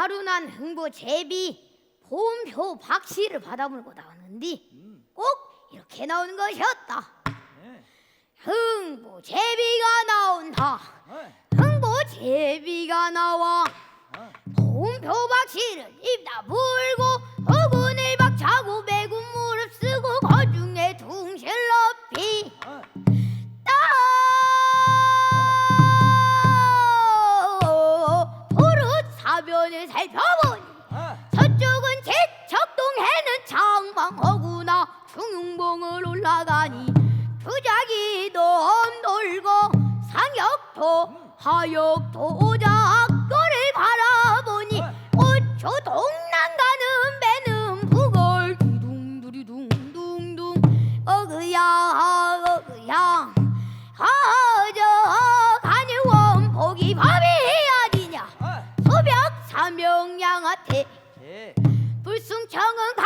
가루난 흥보 제비 보험표 박씨를 받아물고 나왔는데 음. 꼭 이렇게 나오는 것이었다. 예. 흥보 제비가 나온다. 어. 흥보 제비가 나와 어. 보험표 박씨를 입다 물고 하역도 오작도를 바라보니 오초 동남 가는 배는 북을 두둥두리둥둥둥 어그야 어그야 가져가니 원복이 밥이 아니냐 어. 소벽 사명양한테 예. 불숭청은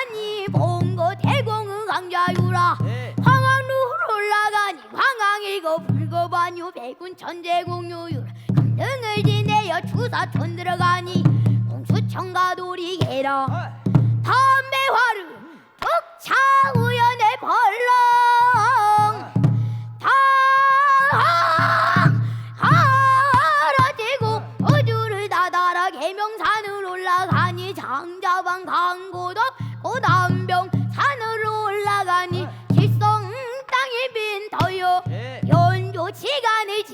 올라가니 봉거 대공은 강자유라. 예. 황왕루로 올라가니 황왕이고 불거반유 백군 천재공유유라 금등을 지내어 주사촌 들어가니 공수청과 도리개라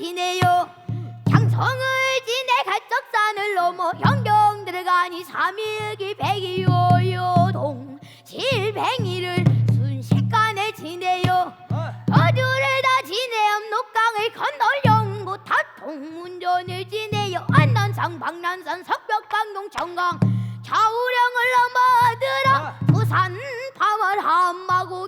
지내요. 장성을 지내 갈적산을 넘어 현경 들어가니 삼일기 백이요요동 칠뱅이를 순식간에 지내요. 어. 어주를 다 지내 압록강을 건너 영구 타통문전을 지내요. 안난산 박난산 석벽강동 청강. 좌우령을 넘어 들어 부산 파월 한마고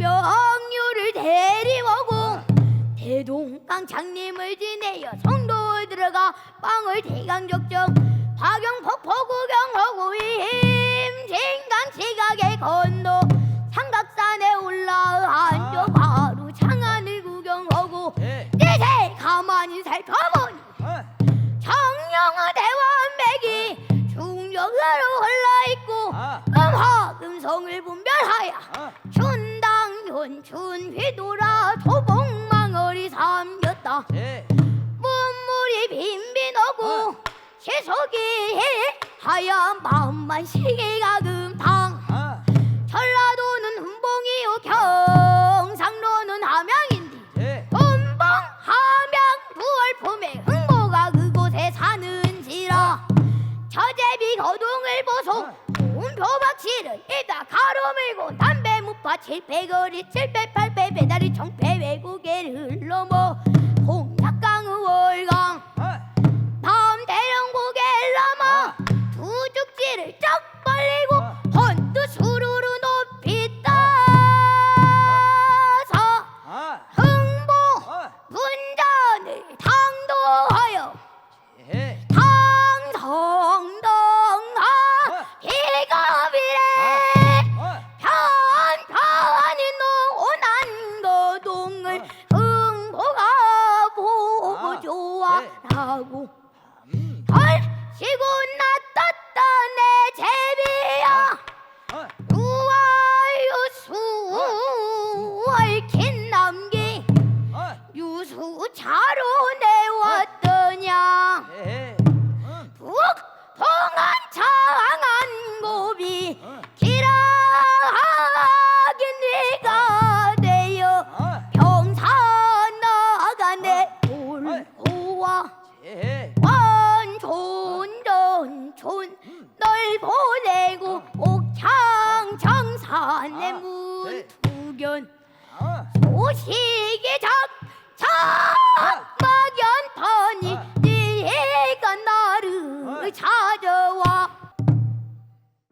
부병류를 데리오고 대동강 장님을 지내어 성도 들어가 빵을 대강적정 박영폭포 구경하고 임진강 지각에 건너 삼각산에 올라 앉아 바로 장안을 구경하고 예. 이제 가만히 살펴보니 어. 청룡의 대원맥이 중력으로 흘러있고 아. 음하 음성을 분별하여 어. 춘 당현 춘휘도라 조봉망어리 삼겼다. 예. 문물이 빈빈 오고 세속이 하얀 마음만 시기가 금탕 아. 전라도는 훈봉이요 경상도는 함양인데 예. 본봉 함양 두월 봄에 흥보가 그곳에 사는지라. 처제비 거동을 보소 운표 박씨를 이다 가로 밀고 담배 무파 칠패거리 칠패팔패 배다리 청패 외국에를 넘어 홍약강 의 월강 সেই você!